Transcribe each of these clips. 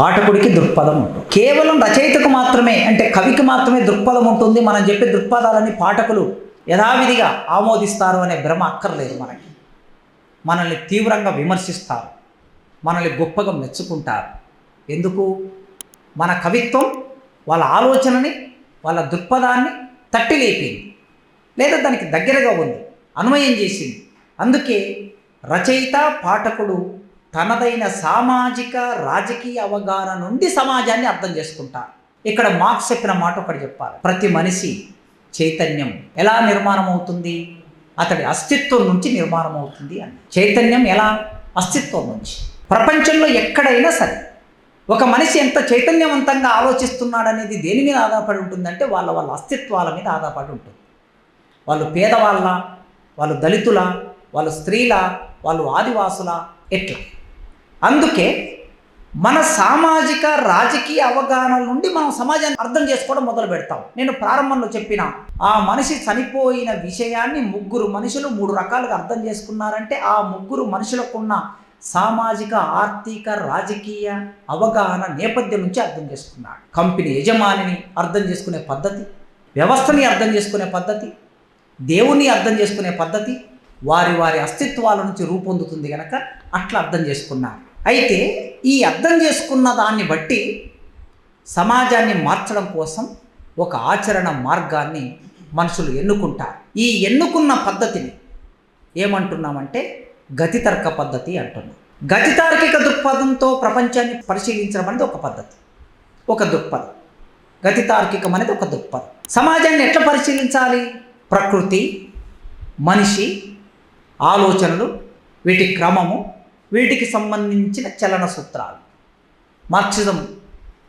పాఠకుడికి దృక్పథం ఉంటుంది. కేవలం రచయితకు మాత్రమే అంటే కవికి మాత్రమే దృక్పథం ఉంటుంది. మనం చెప్పే దృక్పథాలని పాఠకులు యథావిధిగా ఆమోదిస్తారు అనే భ్రమ అక్కర్లేదు మనకి. మనల్ని తీవ్రంగా విమర్శిస్తారు. మనల్ని గొప్పగా మెచ్చుకుంటారు. ఎందుకు? మన కవిత్వం వాళ్ళ ఆలోచనని వాళ్ళ దృక్పథాన్ని తట్టి లేపింది లేదా దానికి దగ్గరగా ఉంది. అన్వయం చేసింది. అందుకే రచయిత పాఠకుడు తనదైన సామాజిక రాజకీయ అవగాహన నుండి సమాజాన్ని అర్థం చేసుకుంటారు ఇక్కడ మార్క్స్ చెప్పిన మాట ఒకటి చెప్పాలి. ప్రతి మనిషి చైతన్యం ఎలా నిర్మాణం అవుతుంది అతడి అస్తిత్వం నుంచి నిర్మాణం అవుతుంది అని. చైతన్యం ఎలా? అస్తిత్వం నుంచి. ప్రపంచంలో ఎక్కడైనా సరే ఒక మనిషి ఎంత చైతన్యవంతంగా ఆలోచిస్తున్నాడనేది దేని మీద ఆధారపడి ఉంటుందంటే వాళ్ళ వాళ్ళ అస్తిత్వాల మీద ఆధారపడి ఉంటుంది. వాళ్ళు పేదవాళ్ళ వాళ్ళు దళితుల వాళ్ళు స్త్రీల వాళ్ళు ఆదివాసుల ఎట్లా? అందుకే మన సామాజిక రాజకీయ అవగాహన నుండి మనం సమాజాన్ని అర్థం చేసుకోవడం మొదలు పెడతాం. నేను ప్రారంభంలో చెప్పిన ఆ మనిషి చనిపోయిన విషయాన్ని ముగ్గురు మనుషులు మూడు రకాలుగా అర్థం చేసుకున్నారంటే ఆ ముగ్గురు మనుషులకున్న సామాజిక ఆర్థిక రాజకీయ అవగాహన నేపథ్యం నుంచి అర్థం చేసుకున్నాడు. కంపెనీ యజమానిని అర్థం చేసుకునే పద్ధతి వ్యవస్థని అర్థం చేసుకునే పద్ధతి దేవుని అర్థం చేసుకునే పద్ధతి వారి వారి అస్తిత్వాల నుంచి రూపొందుతుంది కనుక అట్లా అర్థం చేసుకున్నారు అయితే ఈ అర్థం చేసుకున్న దాన్ని బట్టి సమాజాన్ని మార్చడం కోసం ఒక ఆచరణ మార్గాన్ని మనుషులు ఎన్నుకుంటారు. ఈ ఎన్నుకున్న పద్ధతిని ఏమంటున్నామంటే గతితర్క పద్ధతి అంటున్నాం. గతితార్కిక దృక్పథంతో ప్రపంచాన్ని పరిశీలించడం అనేది ఒక పద్ధతి. ఒక దృక్పథం. గతితార్కికం అనేది ఒక దృక్పథం. సమాజాన్ని ఎట్లా పరిశీలించాలి? ప్రకృతి మనిషి ఆలోచనలు వీటి క్రమము వీటికి సంబంధించిన చలన సూత్రాలు. మార్క్సిజం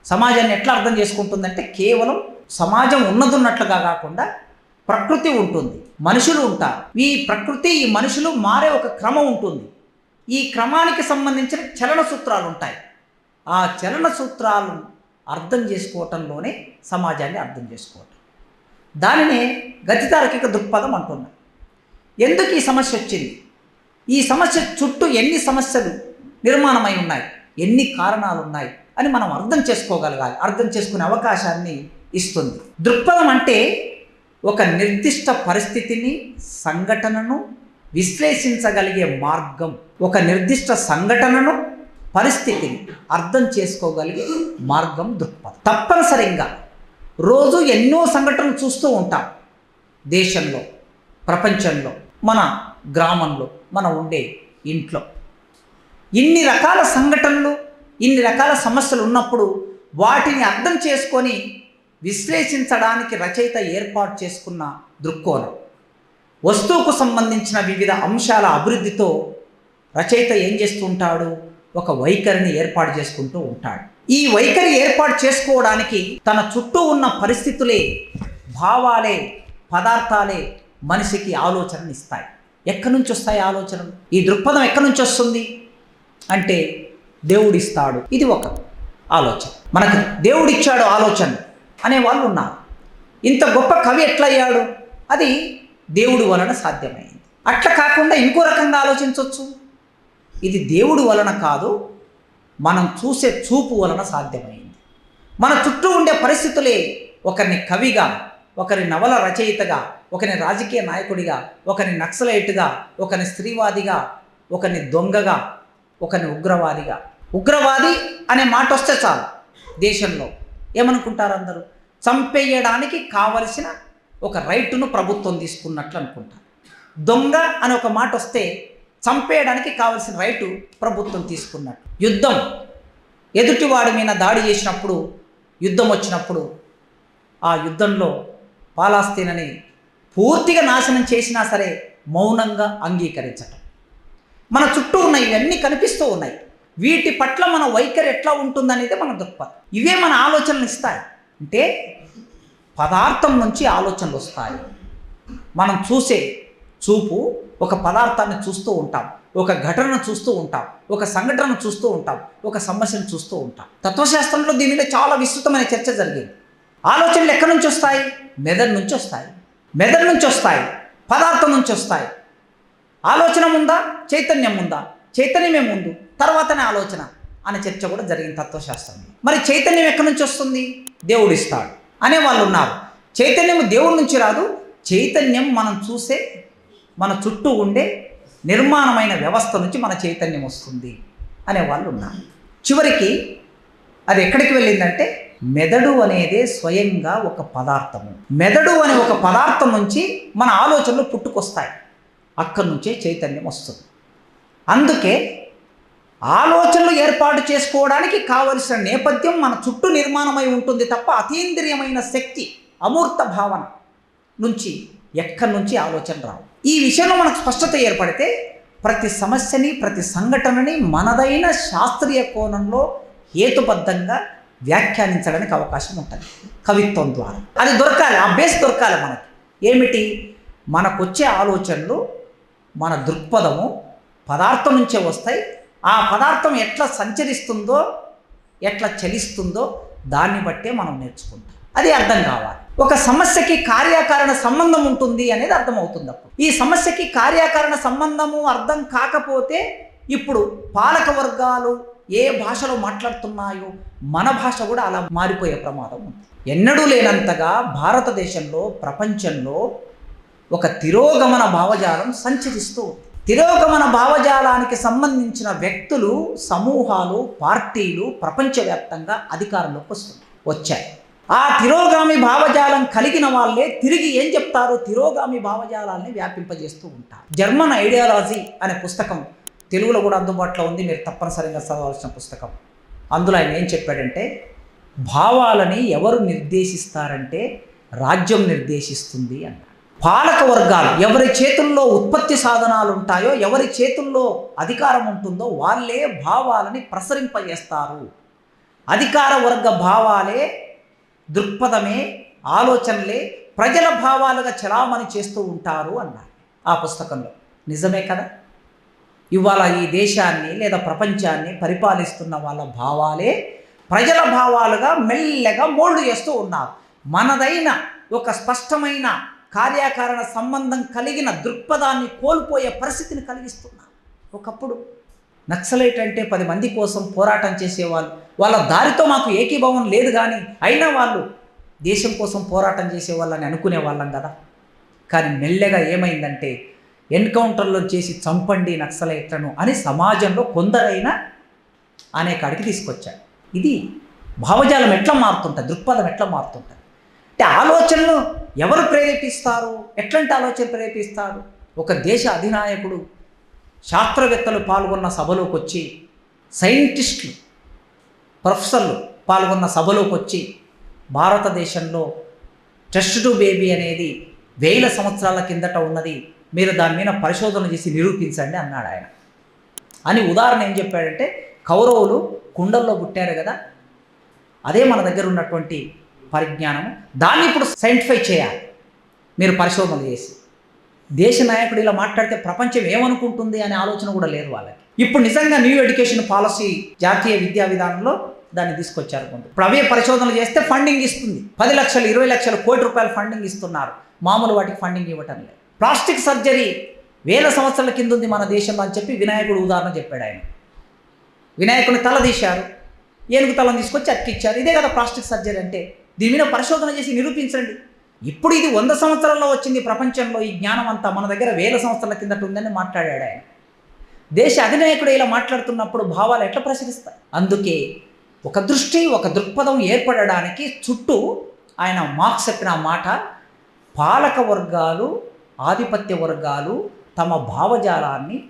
సమాజాన్ని ఎట్లా అర్థం చేసుకుంటుందంటే కేవలం సమాజం ఉన్నదున్నట్లుగా కాకుండా ప్రకృతి ఉంటుంది మనుషులు ఉంటారు. ఈ ప్రకృతి ఈ మనుషులు మారే ఒక క్రమం ఉంటుంది. ఈ క్రమానికి సంబంధించిన చలన సూత్రాలు ఉంటాయి. ఆ చలన సూత్రాలను అర్థం చేసుకోవటంలోనే సమాజాన్ని అర్థం చేసుకోవటం. దానినే గతితార్కిక దృక్పథం అంటున్నాం. ఎందుకు ఈ సమస్య వచ్చింది? ఈ సమస్య చుట్టూ ఎన్ని సమస్యలు నిర్మాణమై ఉన్నాయి? ఎన్ని కారణాలు ఉన్నాయి అని మనం అర్థం చేసుకోగలగాలి. అర్థం చేసుకునే అవకాశాన్ని ఇస్తుంది. దృక్పథం అంటే ఒక నిర్దిష్ట పరిస్థితిని సంఘటనను విశ్లేషించగలిగే మార్గం. ఒక నిర్దిష్ట సంఘటనను పరిస్థితిని అర్థం చేసుకోగలిగే మార్గం దృక్పథం. తప్పనిసరిగా రోజు ఎన్నో సంఘటనలు చూస్తూ ఉంటాం. దేశంలో ప్రపంచంలో మన గ్రామంలో మనం ఉండే ఇంట్లో. ఇన్ని రకాల సంఘటనలు ఇన్ని రకాల సమస్యలు ఉన్నప్పుడు వాటిని అర్థం చేసుకొని విశ్లేషించడానికి రచయిత ఏర్పాటు చేసుకున్న దృక్కోణం. వస్తువుకు సంబంధించిన వివిధ అంశాల అభివృద్ధితో రచయిత ఏం చేస్తుంటాడు ఒక వైఖరిని ఏర్పాటు చేసుకుంటూ ఉంటాడు. ఈ వైఖరి ఏర్పాటు చేసుకోవడానికి తన చుట్టూ ఉన్న పరిస్థితులే భావాలే పదార్థాలే మనిషికి ఆలోచనని ఇస్తాయి. ఎక్కడి నుంచి వస్తాయి ఆలోచనలు? ఈ దృక్పథం ఎక్కడి నుంచి వస్తుంది అంటే దేవుడిస్తాడు. ఇది ఒక ఆలోచన. మనకు దేవుడిచ్చాడు ఆలోచన అనే వాళ్ళు ఉన్నారు ఇంత గొప్ప కవి ఎట్లయ్యాడు? అది దేవుడి వలన సాధ్యమైంది. అట్లా కాకుండా ఇంకో రకంగా ఆలోచించవచ్చు ఇది దేవుడి వలన కాదు మనం చూసే చూపు వలన సాధ్యమైంది. మన చుట్టూ ఉండే పరిస్థితులే ఒకరిని కవిగా ఒకరి నవల రచయితగా ఒకని రాజకీయ నాయకుడిగా ఒకని నక్సలైట్గా ఒకని స్త్రీవాదిగా ఒకరిని దొంగగా ఒకని ఉగ్రవాదిగా. ఉగ్రవాది అనే మాట వస్తే చాలు దేశంలో. ఏమనుకుంటారు అందరూ? చంపేయడానికి కావలసిన ఒక రైటును ప్రభుత్వం తీసుకున్నట్లు అనుకుంటారు. దొంగ అని ఒక మాట వస్తే చంపేయడానికి కావలసిన రైటు ప్రభుత్వం తీసుకున్నట్టు. యుద్ధం. ఎదుటివాడి మీద దాడి చేసినప్పుడు యుద్ధం వచ్చినప్పుడు ఆ యుద్ధంలో పాలాస్తీనని పూర్తిగా నాశనం చేసినా సరే మౌనంగా అంగీకరించటం. మన చుట్టూ ఉన్న ఇవన్నీ కనిపిస్తూ ఉన్నాయి. వీటి పట్ల మన వైఖరి ఎట్లా ఉంటుందనేది మన దృక్పథం. ఇవే మన ఆలోచనలు ఇస్తాయి. అంటే పదార్థం నుంచి ఆలోచనలు వస్తాయి. మనం చూసే చూపు ఒక పదార్థాన్ని చూస్తూ ఉంటాం. ఒక ఘటనను చూస్తూ ఉంటాం. ఒక సంఘటనను చూస్తూ ఉంటాం. ఒక సమస్యను చూస్తూ ఉంటాం. తత్వశాస్త్రంలో దీని మీద చాలా విస్తృతమైన చర్చ జరిగింది. ఆలోచనలు ఎక్కడి నుంచి వస్తాయి? మెదడు నుంచి వస్తాయి. మెదడు నుంచి వస్తాయి పదార్థం నుంచి వస్తాయి. ఆలోచన ఉందా చైతన్యం ఉందా చైతన్యమే ముందు తర్వాతనే ఆలోచన అనే చర్చ కూడా జరిగింది తత్వశాస్త్రంలో మరి చైతన్యం ఎక్కడి నుంచి వస్తుంది? దేవుడు ఇస్తాడు అనే వాళ్ళు ఉన్నారు. చైతన్యం దేవుడి నుంచి రాదు చైతన్యం మనం చూసే మన చుట్టూ ఉండే నిర్మాణమైన వ్యవస్థ నుంచి మన చైతన్యం వస్తుంది అనే వాళ్ళు ఉన్నారు. చివరికి అది ఎక్కడికి వెళ్ళిందంటే మెదడు అనేదే స్వయంగా ఒక పదార్థము. మెదడు అనే ఒక పదార్థం నుంచి మన ఆలోచనలు పుట్టుకొస్తాయి. అక్కడి నుంచే చైతన్యం వస్తుంది. అందుకే ఆలోచనలు ఏర్పాటు చేసుకోవడానికి కావలసిన నేపథ్యం మన చుట్టూ నిర్మాణమై ఉంటుంది తప్ప అతీంద్రియమైన శక్తి అమూర్త భావన నుంచి ఎక్కడి నుంచి ఆలోచన రావు. ఈ విషయంలో మనకు స్పష్టత ఏర్పడితే ప్రతి సమస్యని ప్రతి సంఘటనని మనదైన శాస్త్రీయ కోణంలో హేతుబద్ధంగా వ్యాఖ్యానించడానికి అవకాశం ఉంటుంది. కవిత్వం ద్వారా. అది దొరకాలి ఆ బేస్ దొరకాలి మనకి. ఏమిటి? మనకొచ్చే ఆలోచనలు మన దృక్పథము పదార్థం నుంచే వస్తాయి. ఆ పదార్థం ఎట్లా సంచరిస్తుందో ఎట్లా చలిస్తుందో దాన్ని బట్టే మనం నేర్చుకుంటాం. అది అర్థం కావాలి. ఒక సమస్యకి కార్యకారణ సంబంధం ఉంటుంది అనేది అర్థమవుతుంది అప్పుడు. ఈ సమస్యకి కార్యకారణ సంబంధము అర్థం కాకపోతే ఇప్పుడు పాలక వర్గాలు ఏ భాషలో మాట్లాడుతున్నాయో మన భాష కూడా అలా మారిపోయే ప్రమాదం ఉంది. ఎన్నడూ లేనంతగా భారతదేశంలో ప్రపంచంలో ఒక తిరోగమన భావజాలం సంచరిస్తూ తిరోగమన భావజాలానికి సంబంధించిన వ్యక్తులు సమూహాలు పార్టీలు ప్రపంచవ్యాప్తంగా అధికారంలోకి వస్తున్నాయి. వచ్చాయి. ఆ తిరోగామి భావజాలం కలిగిన వాళ్ళే తిరిగి ఏం చెప్తారో? తిరోగామి భావజాలాన్ని వ్యాపింపజేస్తూ ఉంటారు. జర్మన్ ఐడియాలజీ అనే పుస్తకం తెలుగులో కూడా అందుబాటులో ఉంది. మీరు తప్పనిసరిగా చదవాల్సిన పుస్తకం. అందులో ఆయన ఏం చెప్పాడంటే భావాలని ఎవరు నిర్దేశిస్తారంటే రాజ్యం నిర్దేశిస్తుంది అన్నాడు పాలక వర్గాలు ఎవరి చేతుల్లో ఉత్పత్తి సాధనాలు ఉంటాయో ఎవరి చేతుల్లో అధికారం ఉంటుందో వాళ్ళే భావాలని ప్రసరింపజేస్తారు. అధికార వర్గ భావాలే దృక్పథమే ఆలోచనలే ప్రజల భావాలుగా చలామణి చేస్తూ ఉంటారు అన్నారు. ఆ పుస్తకంలో. నిజమే కదా? ఇవాళ ఈ దేశాన్ని లేదా ప్రపంచాన్ని పరిపాలిస్తున్న వాళ్ళ భావాలే ప్రజల భావాలుగా మెల్లగా మోల్డ్ చేస్తూ ఉన్నారు. మనదైన ఒక స్పష్టమైన కార్యాకారణ సంబంధం కలిగిన దృక్పథాన్ని కోల్పోయే పరిస్థితిని కలిగిస్తున్నారు. ఒకప్పుడు నక్సలైట్ అంటే పది మంది కోసం పోరాటం చేసేవాళ్ళు. వాళ్ళ దారితో మాకు ఏకీభావం లేదు కానీ అయినా వాళ్ళు దేశం కోసం పోరాటం చేసేవాళ్ళని అనుకునే వాళ్ళం కదా. కానీ మెల్లగా ఏమైందంటే ఎన్కౌంటర్లో చేసి చంపండి నక్సలైట్లను అని సమాజంలో కొందరైనా అనే కాడికి తీసుకొచ్చాడు ఇది భావజాలం ఎట్లా మారుతుంటుంది? దృక్పథం ఎట్లా మారుతుంటుంది? అంటే ఆలోచనలు ఎవరు ప్రేరేపిస్తారు? ఎట్లాంటి ఆలోచన ప్రేరేపిస్తారు? ఒక దేశ అధినాయకుడు శాస్త్రవేత్తలు పాల్గొన్న సభలోకి వచ్చి సైంటిస్టులు ప్రొఫెసర్లు పాల్గొన్న సభలోకి వచ్చి భారతదేశంలో టెస్ట్ టు బేబీ అనేది వేల సంవత్సరాల కిందట ఉన్నది. మీరు దాని మీద పరిశోధన చేసి నిరూపించండి అన్నాడు ఆయన. అని ఉదాహరణ ఏం చెప్పాడంటే కౌరవులు కుండల్లో పుట్టారు కదా అదే మన దగ్గర ఉన్నటువంటి పరిజ్ఞానము. దాన్ని ఇప్పుడు సైంటిఫై చేయాలి. మీరు పరిశోధన చేసి. దేశ నాయకుడు ఇలా మాట్లాడితే ప్రపంచం ఏమనుకుంటుంది అనే ఆలోచన కూడా లేదు వాళ్ళకి. ఇప్పుడు నిజంగా న్యూ ఎడ్యుకేషన్ పాలసీ జాతీయ విద్యా విధానంలో దాన్ని తీసుకొచ్చారు కొంత ఇప్పుడు అవే పరిశోధనలు చేస్తే ఫండింగ్ ఇస్తుంది. పది లక్షలు ఇరవై లక్షలు కోటి రూపాయలు ఫండింగ్ ఇస్తున్నారు. మామూలు వాటికి ఫండింగ్ ఇవ్వటం లేదు. ప్లాస్టిక్ సర్జరీ వేల సంవత్సరాల కింద ఉంది మన దేశంలో అని చెప్పి వినాయకుడు ఉదాహరణ చెప్పాడు ఆయన. వినాయకుడిని తల తీశారు ఏనుగు తలను తీసుకొచ్చి అతికిచ్చారు ఇదే కదా ప్లాస్టిక్ సర్జరీ అంటే. దీని మీద పరిశోధన చేసి నిరూపించండి. ఇప్పుడు ఇది వంద సంవత్సరాల్లో వచ్చింది ప్రపంచంలో ఈ జ్ఞానం అంతా మన దగ్గర వేల సంవత్సరాల కిందట ఉందని మాట్లాడాడు ఆయన. దేశ అధినాయకుడు ఇలా మాట్లాడుతున్నప్పుడు భావాలు ఎట్లా ప్రసరిస్తాయి? అందుకే ఒక దృష్టి ఒక దృక్పథం ఏర్పడడానికి చుట్టూ ఆయన మార్క్స్ చెప్పిన మాట పాలక వర్గాలు ఆధిపత్య వర్గాలు తమ భావజాలాన్ని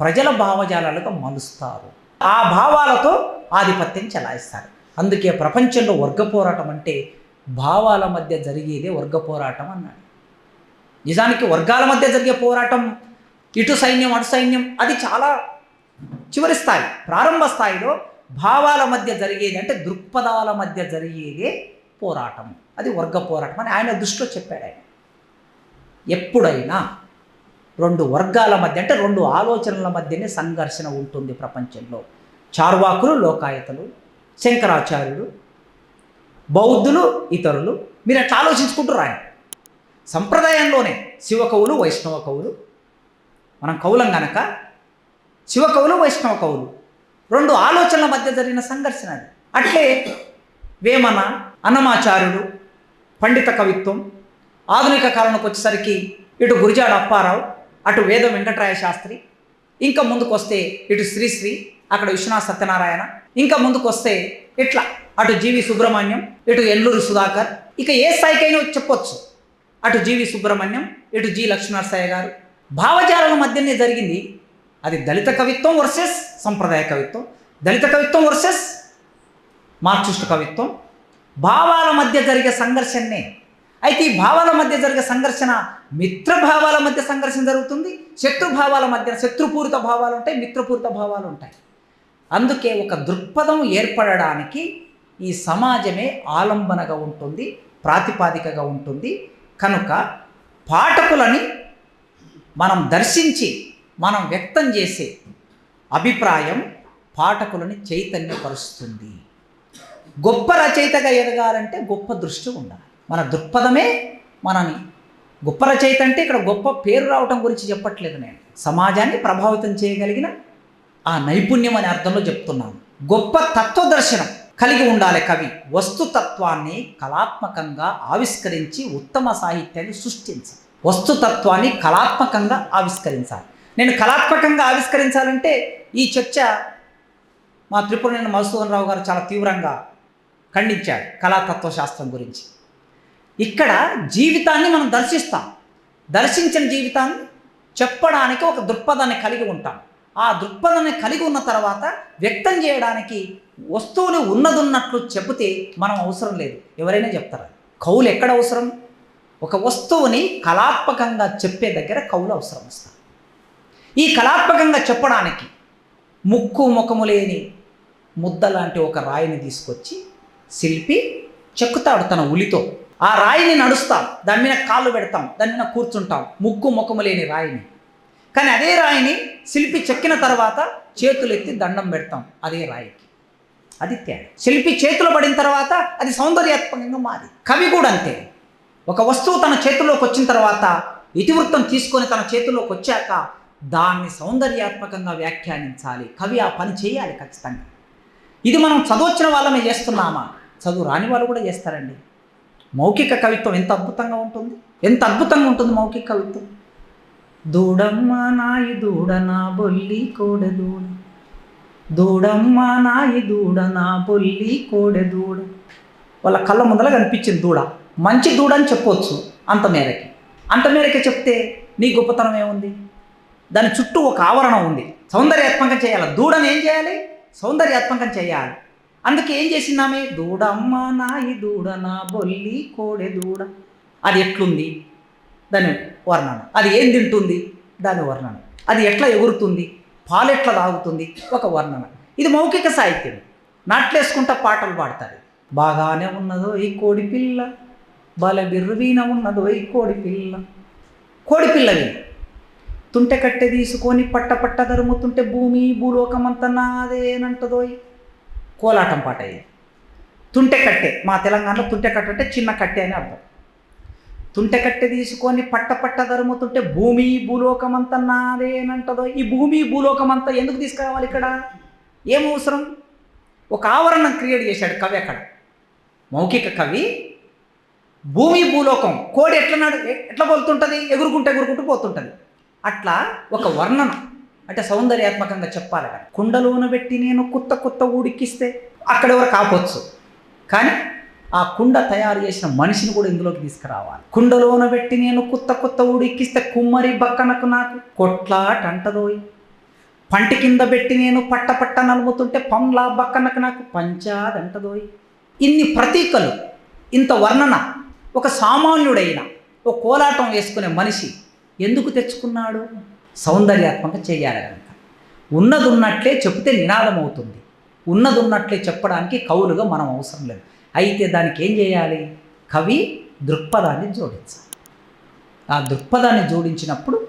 ప్రజల భావజాలాలుగా మలుస్తారు. ఆ భావాలతో ఆధిపత్యం చెలాయిస్తారు. అందుకే ప్రపంచంలో వర్గ పోరాటం అంటే భావాల మధ్య జరిగేదే వర్గ పోరాటం అన్నాడు. నిజానికి వర్గాల మధ్య జరిగే పోరాటం ఇటు సైన్యం అటు సైన్యం అది చాలా చివరి స్థాయి ప్రారంభ స్థాయిలో భావాల మధ్య జరిగేది అంటే దృక్పథాల మధ్య జరిగేదే పోరాటం. అది వర్గ పోరాటం అని ఆయన దృష్టిలో చెప్పాడు ఆయన. ఎప్పుడైనా రెండు వర్గాల మధ్య అంటే రెండు ఆలోచనల మధ్యనే సంఘర్షణ ఉంటుంది ప్రపంచంలో. చార్వాకులు లోకాయతలు శంకరాచార్యులు బౌద్ధులు ఇతరులు మీరు అట్లా ఆలోచించుకుంటూ రాయండి. సంప్రదాయంలోనే శివ కవులు వైష్ణవ కవులు మనం కవులం గనక శివ కవులు వైష్ణవ కవులు రెండు ఆలోచనల మధ్య జరిగిన సంఘర్షణ అది. అట్లే వేమన అన్నమాచార్యుడు పండిత కవిత్వం ఆధునిక కాలంలోకి వచ్చేసరికి ఇటు గురిజాడ అప్పారావు అటు వేద వెంకటరాయ శాస్త్రి ఇంకా ముందుకు వస్తే ఇటు శ్రీశ్రీ అక్కడ విశ్వనాథ్ సత్యనారాయణ ఇంకా ముందుకు వస్తే ఇట్లా అటు జీవి సుబ్రహ్మణ్యం ఇటు ఎల్లూరు సుధాకర్ ఇక ఏ స్థాయికైనా చెప్పొచ్చు. అటు జీవి సుబ్రహ్మణ్యం ఇటు జి లక్ష్మీనరసయ్య గారు. భావజాలాల మధ్యనే జరిగింది. అది దళిత కవిత్వం వర్సెస్ సంప్రదాయ కవిత్వం. దళిత కవిత్వం వర్సెస్ మార్క్సిస్ట్ కవిత్వం. భావాల మధ్య జరిగే సంఘర్షణనే అయితే ఈ భావాల మధ్య జరిగే సంఘర్షణ మిత్రభావాల మధ్య సంఘర్షణ జరుగుతుంది శత్రుభావాల మధ్య శత్రుపూరిత భావాలు ఉంటాయి మిత్రపూరిత భావాలు ఉంటాయి. అందుకే ఒక దృక్పథం ఏర్పడడానికి ఈ సమాజమే ఆలంబనగా ఉంటుంది ప్రాతిపాదికగా ఉంటుంది. కనుక పాఠకులని మనం దర్శించి మనం వ్యక్తం చేసే అభిప్రాయం పాఠకులని చైతన్యపరుస్తుంది. గొప్ప రచయితగా ఎదగాలంటే గొప్ప దృష్టి ఉండాలి. మన దృక్పథమే మనని. గొప్ప రచయిత అంటే ఇక్కడ గొప్ప పేరు రావటం గురించి చెప్పట్లేదు నేను. సమాజాన్ని ప్రభావితం చేయగలిగిన ఆ నైపుణ్యం అనే అర్థంలో చెప్తున్నాను. గొప్ప తత్వదర్శనం కలిగి ఉండాలి కవి. వస్తుతత్వాన్ని కళాత్మకంగా ఆవిష్కరించి ఉత్తమ సాహిత్యాన్ని సృష్టించాలి. వస్తుతత్వాన్ని కళాత్మకంగా ఆవిష్కరించాలి. నేను కళాత్మకంగా ఆవిష్కరించాలంటే ఈ చర్చ మా త్రిపురనేని మధుసూదన్ రావు గారు చాలా తీవ్రంగా ఖండించాడు కళాతత్వ శాస్త్రం గురించి. ఇక్కడ జీవితాన్ని మనం దర్శిస్తాం. దర్శించిన జీవితాన్ని చెప్పడానికి ఒక దృక్పథాన్ని కలిగి ఉంటాం. ఆ దృక్పథాన్ని కలిగి ఉన్న తర్వాత వ్యక్తం చేయడానికి వస్తువుని ఉన్నదున్నట్లు చెబితే మనం అవసరం లేదు. ఎవరైనా చెప్తారు? కవులు ఎక్కడ అవసరం? ఒక వస్తువుని కళాత్మకంగా చెప్పే దగ్గర కవులు అవసరం వస్తారు ఈ కళాత్మకంగా చెప్పడానికి ముక్కు ముఖము లేని ముద్ద లాంటి ఒక రాయిని తీసుకొచ్చి శిల్పి చెక్కుతాడు తన ఉలితో. ఆ రాయిని నడుస్తాం. దాని మీద కాళ్ళు పెడతాం. దాని మీద కూర్చుంటాం. ముక్కు ముఖము లేని రాయిని. కానీ అదే రాయిని శిల్పి చెక్కిన తర్వాత చేతులు ఎత్తి దండం పెడతాం. అదే రాయికి. అది తేడా. శిల్పి చేతులు పడిన తర్వాత అది సౌందర్యాత్మకంగా మారి. కవి కూడా అంతే. ఒక వస్తువు తన చేతుల్లోకి వచ్చిన తర్వాత ఇతివృత్తం తీసుకొని తన చేతుల్లోకి వచ్చాక దాన్ని సౌందర్యాత్మకంగా వ్యాఖ్యానించాలి. కవి ఆ పని చేయాలి ఖచ్చితంగా. ఇది మనం చదవచ్చిన వాళ్ళమే చేస్తున్నామా? చదువు రాని వాళ్ళు కూడా చేస్తారండి. మౌఖిక కవిత్వం ఎంత అద్భుతంగా ఉంటుంది? ఎంత అద్భుతంగా ఉంటుంది మౌఖిక కవిత్వం? దూడమ్మ నాయి దూడ నా బొల్లి కోడె దూడ. దూడమ్మ నాయి దూడ నా బొల్లి కోడె దూడ. వాళ్ళ కళ్ళ ముందర కనిపించింది దూడ. మంచి దూడ అని చెప్పవచ్చు అంత మేరకి. అంత మేరకే చెప్తే నీ గొప్పతనం ఏముంది? దాని చుట్టూ ఒక ఆవరణ ఉంది. సౌందర్యాత్మకం చేయాలి. దూడను ఏం చేయాలి? సౌందర్యాత్మకం చేయాలి. అందుకే ఏం చేసిందామే? దూడమ్మ నాయి దూడ నా బొల్లి కోడె దూడ. అది ఎట్లుంది? దాని వర్ణన. అది ఏం తింటుంది? దాని వర్ణన. అది ఎట్లా ఎగురుతుంది? పాలు ఎట్లా తాగుతుంది? ఒక వర్ణన. ఇది మౌఖిక సాహిత్యం. నాట్లేసుకుంటా పాటలు పాడతారు బాగానే ఉన్నదో ఈ కోడి పిల్ల. బల బిర్రువీన ఉన్నదో ఈ కోడి పిల్ల. కోడి పిల్లవి తుంటె కట్టె తీసుకొని పట్ట పట్ట ధరుముతుంటే భూమి భూలోకమంతా నాదేనంటదోయ్. కోలాటం పాట ఇది. తుంటె కట్టె. మా తెలంగాణలో తుంటె కట్టె అంటే చిన్న కట్టె అని అర్థం. తుంటె కట్టె తీసుకొని పట్ట పట్ట ధరుముతుంటే భూమి భూలోకం అంతా నాదేనంటదో ఈ భూమి భూలోకం అంతా ఎందుకు తీసుకురావాలి ఇక్కడ? ఏం అవసరం? ఒక ఆవరణం క్రియేట్ చేశాడు కవి అక్కడ. మౌఖిక కవి. భూమి భూలోకం. కోడి ఎట్లా నడు ఎట్లా పోతుంటుంది ఎగురుకుంటూ ఎగురుకుంటూ పోతుంటుంది. అట్లా ఒక వర్ణన. అంటే సౌందర్యాత్మకంగా చెప్పాలి కదా. కుండలోన పెట్టి నేను కొత్త కొత్త ఊడికిస్తే అక్కడ ఎవరు ఆపొచ్చు. కానీ ఆ కుండ తయారు చేసిన మనిషిని కూడా ఇందులోకి తీసుకురావాలి. కుండలోన పెట్టి నేను కొత్త కొత్త ఊడికిస్తే కుమ్మరి బక్కనకు నాకు కొట్లాట అంటదోయ్. పంటి కింద పెట్టి నేను పట్ట పట్ట నలుముతుంటే పండ్లా బక్కనకు నాకు పంచాదంటదోయి ఇన్ని ప్రతీకలు ఇంత వర్ణన ఒక సామాన్యుడైన ఒక కోలాటం వేసుకునే మనిషి ఎందుకు తెచ్చుకున్నాడు? సౌందర్యాత్మక చేయాలి కనుక ఉన్నది ఉన్నట్లే చెప్తే నినాదం అవుతుంది ఉన్నది ఉన్నట్లే చెప్పడానికి కవులుగా మనం అవసరం లేదు. అయితే దానికి ఏం చేయాలి? కవి దృక్పథాన్ని జోడించాలి. ఆ దృక్పథాన్ని జోడించినప్పుడు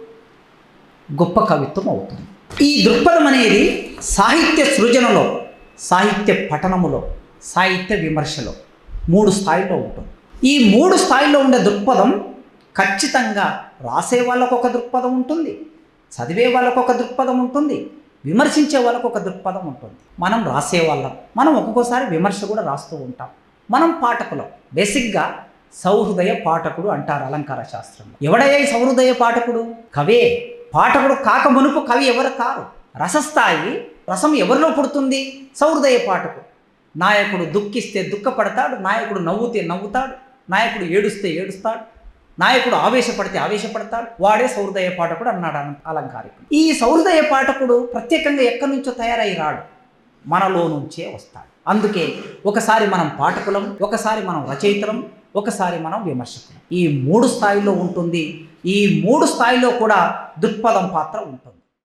గొప్ప కవిత్వం అవుతుంది. ఈ దృక్పథం అనేది సాహిత్య సృజనలో సాహిత్య పఠనములో సాహిత్య విమర్శలో మూడు స్థాయిలో ఉంటుంది. ఈ మూడు స్థాయిలో ఉండే దృక్పథం ఖచ్చితంగా రాసే వాళ్ళకు ఒక దృక్పథం ఉంటుంది. చదివే వాళ్ళకు ఒక దృక్పథం ఉంటుంది విమర్శించే వాళ్ళకు ఒక దృక్పథం ఉంటుంది. మనం రాసే వాళ్ళం. మనం ఒక్కొక్కసారి విమర్శ కూడా రాస్తూ ఉంటాం. మనం పాఠకులం. బేసిక్గా సౌహృదయ పాఠకుడు అంటారు అలంకార శాస్త్రంలో ఎవడయ్యా ఈ సౌహృదయ పాఠకుడు? కవే. పాఠకుడు కాక మునుపు కవి ఎవరు కారు? రసస్థాయి రసం ఎవరిలో పుడుతుంది? సౌహృదయ పాఠకుడు నాయకుడు దుఃఖిస్తే దుఃఖపడతాడు నాయకుడు నవ్వుతే నవ్వుతాడు నాయకుడు ఏడుస్తే ఏడుస్తాడు నాయకుడు ఆవేశపడితే ఆవేశపడతాడు వాడే సౌహృదయ పాఠకుడు అన్నాడు అన- అలంకారికుడు. ఈ సౌహృదయ పాఠకుడు ప్రత్యేకంగా ఎక్కడి నుంచో తయారై రాడు? మనలో నుంచే వస్తాడు. అందుకే ఒకసారి మనం పాఠకులం ఒకసారి మనం రచయితలం ఒకసారి మనం విమర్శకులం. ఈ మూడు స్థాయిలో ఉంటుంది. ఈ మూడు స్థాయిలో కూడా దృక్పథం పాత్ర ఉంటుంది.